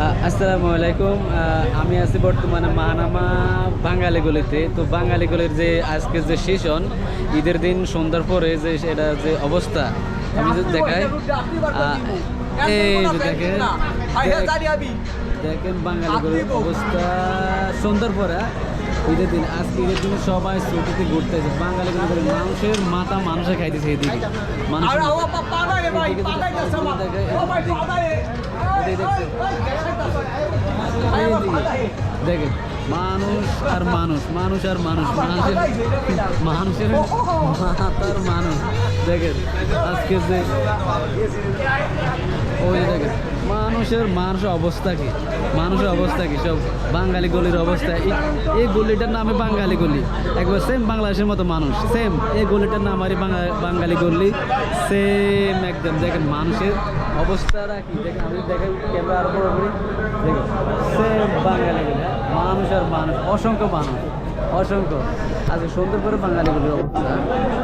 আসসালামু আলাইকুম আমি আছি বর্তমানে মানামা বাঙালি গলিতে তো বাঙালি গলির যে আজকে যে সেশন ঈদের দিন সন্ধ্যার পরে যে এটা যে অবস্থা আমি যদি দেখাই আ, এই যে দেখেন দেখেন বাঙালি গলির অবস্থা সন্ধ্যার পরে ঈদের দিন আজকে ঈদের দিন সবাই ছুটিতে ঘুরতে ঘুরতেছে বাঙালি গলি মানুষের মাথা মানুষে খাইতেছে এদিকে মানুষ দেখেন মানুষ আর মানুষ মানুষ আর মানুষ মানুষের মানুষের মাতার মানুষ দেখেন আজকে যে ওই যে দেখেন মানুষের মানুষের অবস্থা কি? মানুষের অবস্থা কি? সব বাঙালি গলির অবস্থা। এই- গলিটার নামে বাঙালি গলি। একবার সেম বাংলাদেশের মতো মানুষ। সেম এই গলিটার নাম আর বাঙালি গলি। সেম একদম। দেখেন মানুষের অবস্থাটা কি? দেখেন, আমি দেখেন ক্যামেরা আরও বড় দেখেন সেম বাঙালি গলি। হ্যাঁ? মানুষ আর মানুষ। অসংখ্য মানুষ। অসংখ্য। আজকে সুন্দর করে বাঙালি গলির অবস্থা।